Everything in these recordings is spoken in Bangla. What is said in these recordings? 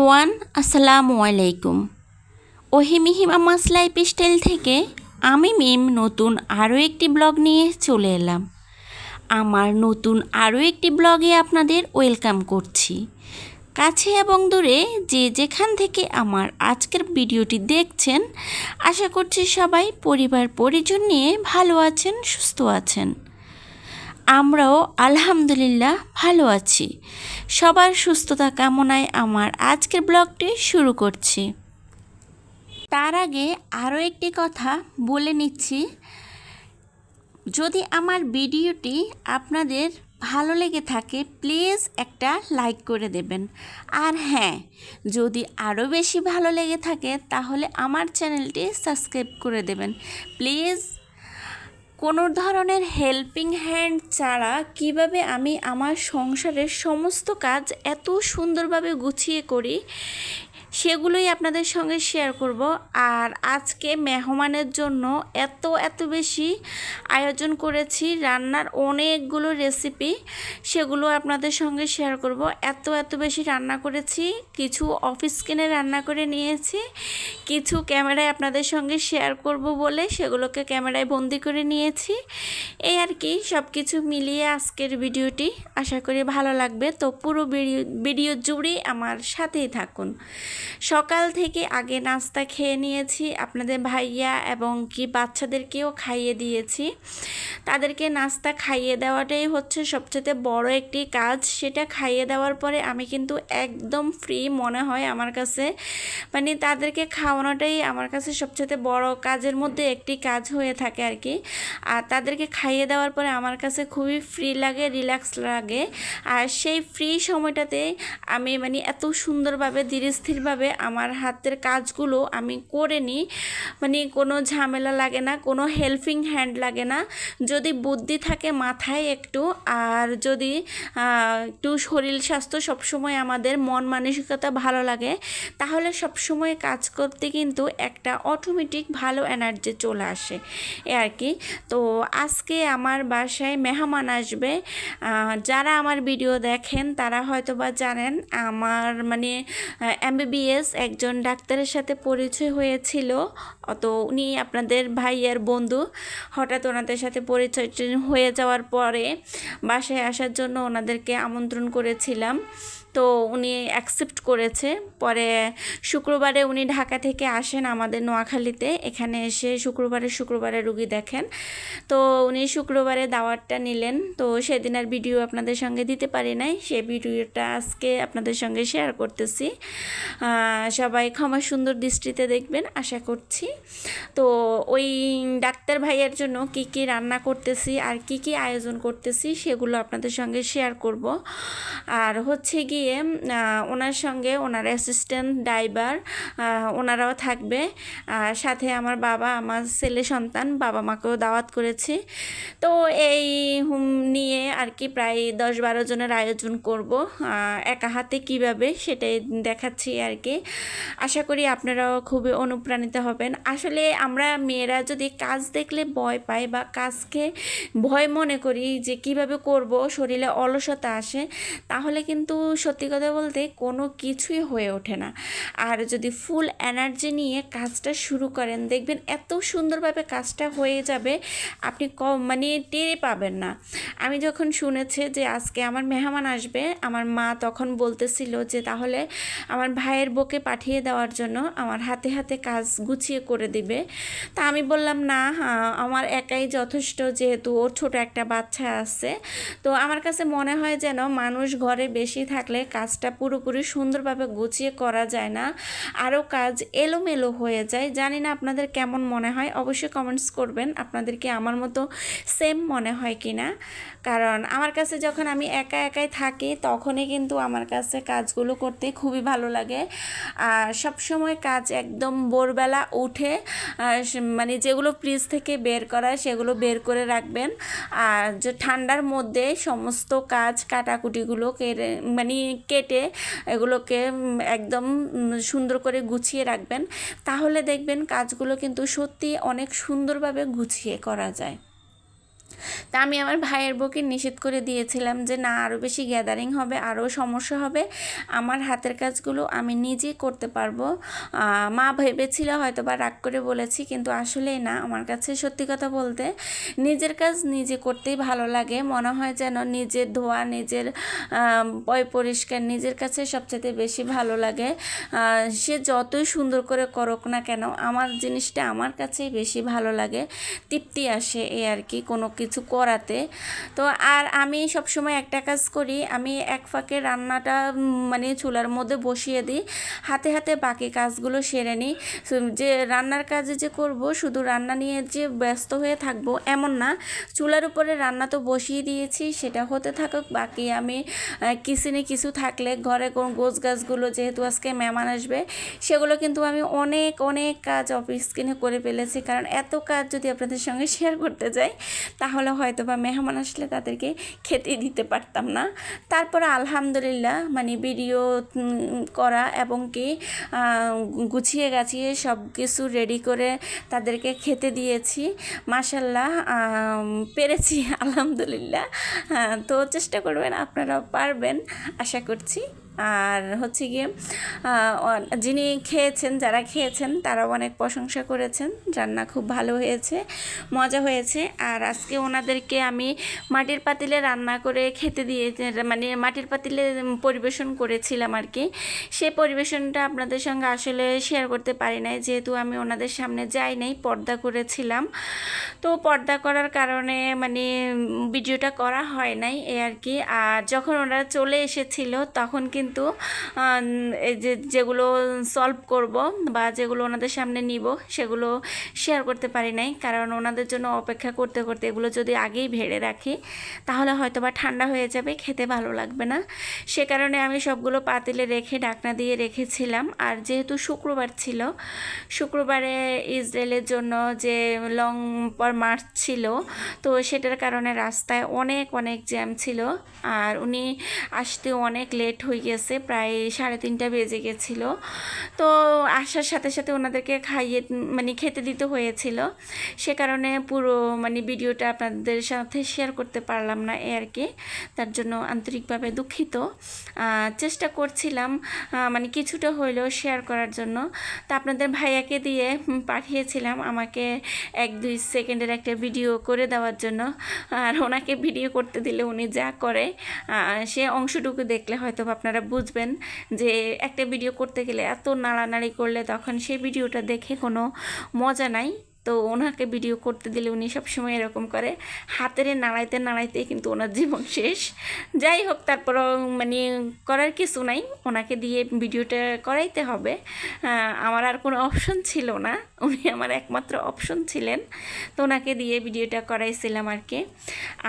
এভরিওয়ান, আসসালামু আলাইকুম। ওহিমিহিমা মাস লাইফ স্টাইল থেকে আমি মিম নতুন আরও একটি ব্লগ নিয়ে চলে এলাম। আমার নতুন আরও একটি ব্লগে আপনাদের ওয়েলকাম করছি। কাছে এবং দূরে যে যেখান থেকে আমার আজকের ভিডিওটি দেখছেন, আশা করছি সবাই পরিবার পরিজন নিয়ে ভালো আছেন, সুস্থ আছেন। আমরাও আলহামদুলিল্লাহ ভালো আছি। সবার সুস্থতা কামনায় আমার আজকের ব্লগটি শুরু করছি। তার আগে আরও একটি কথা বলে নিচ্ছি। যদি আমার ভিডিওটি আপনাদের ভালো লেগে থাকে, প্লিজ একটা লাইক করে দেবেন। আর হ্যাঁ যদি আরও বেশি ভালো লেগে থাকে, তাহলে আমার চ্যানেলটি সাবস্ক্রাইব করে দেবেন। প্লিজ কোনো ধরনের হেল্পিং হ্যান্ড ছাড়া কীভাবে আমি আমার সংসারের সমস্ত কাজ এত সুন্দরভাবে গুছিয়ে করি সেগুলোই আপনাদের সঙ্গে শেয়ার করব। আর আজকে মেহমানের জন্য এত এত বেশি আয়োজন করেছি, রান্নার অনেকগুলো রেসিপি সেগুলো আপনাদের সঙ্গে শেয়ার করব। এত এত বেশি রান্না করেছি, কিছু অফিস কিনে রান্না করে নিয়েছি, কিছু ক্যামেরায় আপনাদের সঙ্গে শেয়ার করব বলে সেগুলোকে ক্যামেরায় বন্দি করে নিয়েছি। এই আর কি সব কিছু মিলিয়ে আজকের ভিডিওটি, আশা করি ভালো লাগবে। তো পুরো ভিডিও ভিডিও জুড়েই আমার সাথেই থাকুন। সকাল থেকে আগে নাস্তা খেয়ে নিয়েছি। আপনাদের ভাইয়া এবং কি বাচ্চাদেরকেও খাইয়ে দিয়েছি। তাদেরকে নাস্তা খাইয়ে দেওয়াটাই হচ্ছে সবচেয়ে বড় একটি কাজ। সেটা খাইয়ে দেওয়ার পরে আমি কিন্তু একদম ফ্রি মনে হয় আমার কাছে। মানে তাদেরকে খাওয়ানোটাই আমার কাছে সবচেয়ে বড় কাজের মধ্যে একটি কাজ হয়ে থাকে আর কি। আর তাদেরকে খাইয়ে দেওয়ার পরে আমার কাছে খুবই ফ্রি লাগে রিল্যাক্স লাগে। আর সেই ফ্রি সময়টাতে আমি মানে এত সুন্দরভাবে ধীরে স্থিরভাবে আমার হাতের কাজগুলো আমি করে নিই। মানে কোনো ঝামেলা লাগে না, কোনো হেল্পিং হ্যান্ড লাগে না। যদি বুদ্ধি থাকে মাথায় একটু, আর যদি একটু শরীর স্বাস্থ্য সবসময় আমাদের মন মানসিকতা ভালো লাগে, তাহলে সবসময় কাজ করতে কিন্তু একটা অটোমেটিক ভালো এনার্জি চলে আসে। এ আর কি। তো আজকে আমার বাসায় মেহমান আসবে। যারা আমার ভিডিও দেখেন, তারা হয়তো বা জানেন, আমার মানে এমবিবিএস একজন ডাক্তারের সাথে পরিচয় হয়েছিল। অত উনি আপনাদের ভাইয়ের বন্ধু। হঠাৎ ওনাদের সাথে পরিচয় হয়ে যাওয়ার পরে বাসায় আসার জন্য ওনাদেরকে আমন্ত্রণ করেছিলাম। তো উনি অ্যাকসেপ্ট করেছে। পরে শুক্রবারে উনি ঢাকা থেকে আসেন আমাদের নোয়াখালীতে। এখানে এসে শুক্রবারে শুক্রবারে রুগী দেখেন। তো উনি শুক্রবারে দাওয়াতটা নিলেন। তো সেদিন আর ভিডিও আপনাদের সঙ্গে দিতে পারি নাই। সে ভিডিওটা আজকে আপনাদের সঙ্গে শেয়ার করতেছি। সবাই ক্ষমা সুন্দর দৃষ্টিতে দেখবেন, আশা করছি। তো ওই ডাক্তার ভাইয়ের জন্য কি কি রান্না করতেছি আর কি কি আয়োজন করতেছি, সেগুলো আপনাদের সঙ্গে শেয়ার করব। আর হচ্ছে গিয়ে ওনার সঙ্গে ওনার অ্যাসিস্ট্যান্ট ড্রাইভার ওনারাও থাকবে। আর সাথে আমার বাবা, আমার ছেলে সন্তান, বাবা মাকেও দাওয়াত করেছি। তো এই হুম, নিয়ে আর কি প্রায় দশ বারো জনের আয়োজন করব একা হাতে কীভাবে সেটাই দেখাচ্ছি আর কি। আশা করি আপনারাও খুবই অনুপ্রাণিত হবেন। আসলে আমরা মেয়েরা যদি কাজ দেখলে ভয় পাই বা কাজকে ভয় মনে করি যে কীভাবে করব, শরীরে অলসতা আসে, তাহলে কিন্তু সত্যি কথা বলতে কোনো কিছুই হয়ে ওঠে না। আর যদি ফুল এনার্জি নিয়ে কাজটা শুরু করেন, দেখবেন এত সুন্দরভাবে কাজটা হয়ে যাবে, আপনি ক মানে টেরে পাবেন না। আমি যখন শুনেছি যে আজকে আমার মেহমান আসবে, আমার মা তখন বলতেছিল যে তাহলে আমার ভাইয়ের বকে পাঠিয়ে দেওয়ার জন্য আমার হাতে হাতে কাজ গুছিয়ে করে দিবে। তা আমি বললাম, না আমার একাই যথেষ্ট যেহেতু ওর ছোট একটা বাচ্চা আছে। তো আমার কাছে মনে হয় যেন মানুষ ঘরে বেশি থাকলে কাজটা পুরোপুরি সুন্দরভাবে গুছিয়ে করা যায় না। আরও কাজ এলোমেলো হয়ে যায়। জানি না আপনাদের কেমন মনে হয়, অবশ্যই কমেন্টস করবেন। আপনাদেরকে আমার মতো সেম মনে হয় কি না? কারণ আমার কাছে যখন আমি একা একাই থাকি, তখনই কিন্তু আমার কাছে কাজগুলো করতে খুবই ভালো লাগে। আর সবসময় কাজ একদম ভোরবেলা উঠে মানে যেগুলো ফ্রিজ থেকে বের করা সেগুলো বের করে রাখবেন। আর যে ঠান্ডার মধ্যে সমস্ত কাজ কাটাকুটিগুলো কেটে মানে কেটে এগুলোকে একদম সুন্দর করে গুছিয়ে রাখবেন। তাহলে দেখবেন কাজগুলো কিন্তু সত্যি অনেক সুন্দরভাবে গুছিয়ে করা যায়। তা আমি আমার ভাইয়ের বউকে নিষেধ করে দিয়েছিলাম যে, না আরও বেশি গ্যাদারিং হবে আরও সমস্যা হবে। আমার হাতের কাজগুলো আমি নিজেই করতে পারব। মা ভেবেছিল হয়তো বা রাগ করে বলেছি, কিন্তু আসলেই না। আমার কাছে সত্যি কথা বলতে নিজের কাজ নিজে করতেই ভালো লাগে। মনে হয় যেন নিজের ধোয়া, নিজের পয় পরিষ্কার নিজের কাছে সবচেয়ে বেশি ভালো লাগে। সে যতই সুন্দর করে করুক না কেন, আমার জিনিসটা আমার কাছেই বেশি ভালো লাগে। তৃপ্তি আসে এই আর কি, কোনো কিছু করাতে তো আর আমি সবসময় একটা কাজ করি, আমি এক ফাঁকে রান্নাটা মানে চুলার মধ্যে বসিয়ে দিই। হাতে হাতে বাকি কাজগুলো সেরে নিই। যে রান্নার কাজে যে করব, শুধু রান্না নিয়ে যে ব্যস্ত হয়ে থাকব এমন না। চুলার উপরে রান্না তো বসিয়ে দিয়েছি, সেটা হতে থাকুক, বাকি আমি কিচেনে কিছু থাকলে ঘরে কোন গোছ গাছগুলো যেহেতু আজকে মেহমান আসবে, সেগুলো কিন্তু আমি অনেক অনেক কাজ অফিস কিনে করে ফেলেছি। কারণ এত কাজ যদি আপনাদের সঙ্গে শেয়ার করতে যাই, তাহলে হয়তো বা মেহমান আসলে তাদেরকে খেতে দিতে পারতাম না। তারপর আলহামদুলিল্লাহ মানে ভিডিও করা এবং কি গুছিয়ে গাছিয়ে সব কিছু রেডি করে তাদেরকে খেতে দিয়েছি। মাসাল্লাহ পেরেছি আলহামদুলিল্লাহ। হ্যাঁ, তো চেষ্টা করবেন আপনারাও পারবেন আশা করছি। আর হচ্ছে গিয়ে যিনি খেয়েছেন, যারা খেয়েছেন, তারাও অনেক প্রশংসা করেছেন। রান্না খুব ভালো হয়েছে, মজা হয়েছে। আর আজকে ওনাদেরকে আমি মাটির পাতিলে রান্না করে খেতে দিয়ে মানে মাটির পাতিলে পরিবেশন করেছিলাম আর কি। সেই পরিবেশনটা আপনাদের সঙ্গে আসলে শেয়ার করতে পারি নাই, যেহেতু আমি ওনাদের সামনে যাই নাই, পর্দা করেছিলাম। তো পর্দা করার কারণে মানে ভিডিওটা করা হয় নাই এ আর কি। আর যখন ওনারা চলে এসেছিল, তখন কিন্তু যে যেগুলো সলভ করব বা যেগুলো ওনাদের সামনে নিব, সেগুলো শেয়ার করতে পারি নাই। কারণ ওনাদের জন্য অপেক্ষা করতে করতে এগুলো যদি আগেই ভেড়ে রাখি, তাহলে হয়তো বা ঠান্ডা হয়ে যাবে, খেতে ভালো লাগবে না। সে কারণে আমি সবগুলো পাতিলে রেখে ডাকনা দিয়ে রেখেছিলাম। আর যেহেতু শুক্রবার ছিল, শুক্রবারে ইসরায়েলের জন্য যে লং পর মার্চ ছিল, তো সেটার কারণে রাস্তায় অনেক অনেক জ্যাম ছিল। আর উনি আসতে অনেক লেট হয়ে গেছে, প্রায় সাড়ে তিনটা বেজে গেছিল। তো আসার সাথে সাথে ওনাদেরকে খাইয়ে মানে খেতে দিতে হয়েছিল। সে কারণে পুরো মানে ভিডিওটা আপনাদের সাথে শেয়ার করতে পারলাম না এ আর কি। তার জন্য আন্তরিকভাবে দুঃখিত। চেষ্টা করছিলাম মানে কিছুটা হইলেও শেয়ার করার জন্য। তা আপনাদের ভাইয়াকে দিয়ে পাঠিয়েছিলাম আমাকে এক দুই সেকেন্ডের একটা ভিডিও করে দেওয়ার জন্য। আর ওনাকে ভিডিও করতে দিলে উনি যা করে সে অংশটুকু দেখলে হয়তো বা আপনারা বুঝবেন যে একটা ভিডিও করতে গেলে এত নাড়ানাড়ি করলে তখন সেই ভিডিওটা দেখে কোনো মজা নাই। তো ওনাকে ভিডিও করতে দিলে উনি সবসময় এরকম করে হাতের নাড়াইতে নাড়াইতে কিন্তু ওনার জীবন শেষ। যাই হোক, তারপরও মানে করার কিছু নাই। ওনাকে দিয়ে ভিডিওটা করাইতে হবে। আমার আর কোনো অপশন ছিল না। উনি আমার একমাত্র অপশন ছিলেন। তো ওনাকে দিয়ে ভিডিওটা করাইছিলাম আর কি।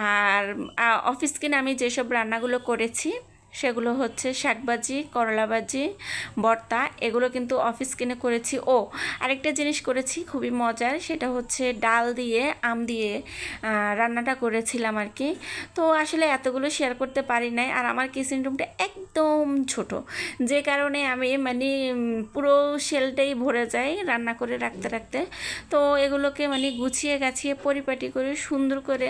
আর অফিস কিনে আমি যেসব রান্নাগুলো করেছি সেগুলো হচ্ছে শাকবাজি, করলাবাজি ভর্তা এগুলো কিন্তু অফিস কিনে করেছি। ও, আরেকটা জিনিস করেছি খুবই মজার, সেটা হচ্ছে ডাল দিয়ে, আম দিয়ে রান্নাটা করেছিলাম আর কি তো আসলে এতগুলো শেয়ার করতে পারি নাই আর আমার কিচেন রুমটা একদম ছোট। যে কারণে আমি মানে পুরো শেলটাই ভরে যাই রান্না করে রাখতে রাখতে। তো এগুলোকে মানে গুছিয়ে গাছিয়ে পরিপাটি করে, সুন্দর করে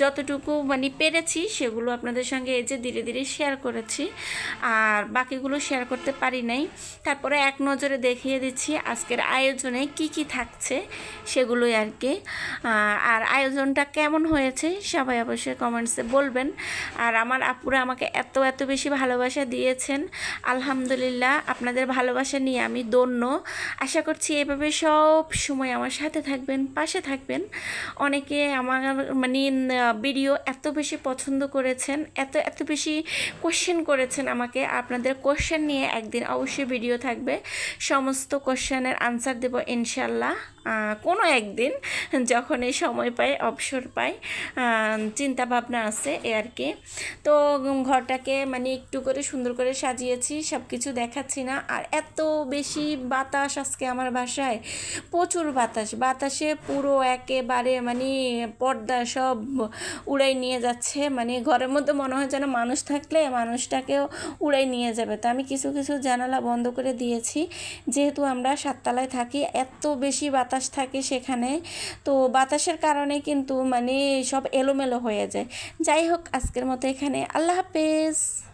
যতটুকু মানে পেরেছি সেগুলো আপনাদের সঙ্গে এই যে ধীরে ধীরে শেয়ার করেছি। আর বাকিগুলো শেয়ার করতে পারি নাই। তারপরে এক নজরে দেখিয়ে দিচ্ছি আজকের আয়োজনে কি কি থাকছে সেগুলোই আর কি। আর আয়োজনটা কেমন হয়েছে সবাই অবশ্যই কমেন্টসে বলবেন। আর আমার আপুরা আমাকে এত এত বেশি ভালোবাসা দিয়েছেন। আলহামদুলিল্লাহ, আপনাদের ভালোবাসা নিয়ে আমি দন্য আশা করছি এভাবে সব সময় আমার সাথে থাকবেন, পাশে থাকবেন। অনেকে আমার মানে ভিডিও এত বেশি পছন্দ করেছেন, এত এত বেশি কোশ্চেন করেছেন আমাকে, আপনাদের কোশ্চেন নিয়ে একদিন অবশ্যই ভিডিও থাকবে। সমস্ত কোশ্চেনের আনসার দেব ইনশাল্লাহ কোনো একদিন যখন এই সময় পাই, অবসর পাই চিন্তা ভাবনা আছে এ আর কি। তো ঘরটাকে মানে একটু করে সুন্দর করে সাজিয়েছি সব কিছু দেখাচ্ছি না। আর এত বেশি বাতাস আজকে আমার বাসায়, প্রচুর বাতাস। বাতাসে পুরো একেবারে মানে পর্দা সব উড়াই নিয়ে যাচ্ছে। মানে ঘরের মধ্যে মনে হয় যেন মানুষ থাকলে মানুষ মানুষটাকেও উড়াই নিয়ে যাবে। তো আমি কিছু কিছু জানালা বন্ধ করে দিয়েছি। যেহেতু আমরা সাততলায় থাকি, এত বেশি বাতাস থাকে সেখানে। তো বাতাসের কারণে কিন্তু মানে সব এলোমেলো হয়ে যায়। যাই হোক, আজকের মতো এখানে। আল্লাহ হাফেজ।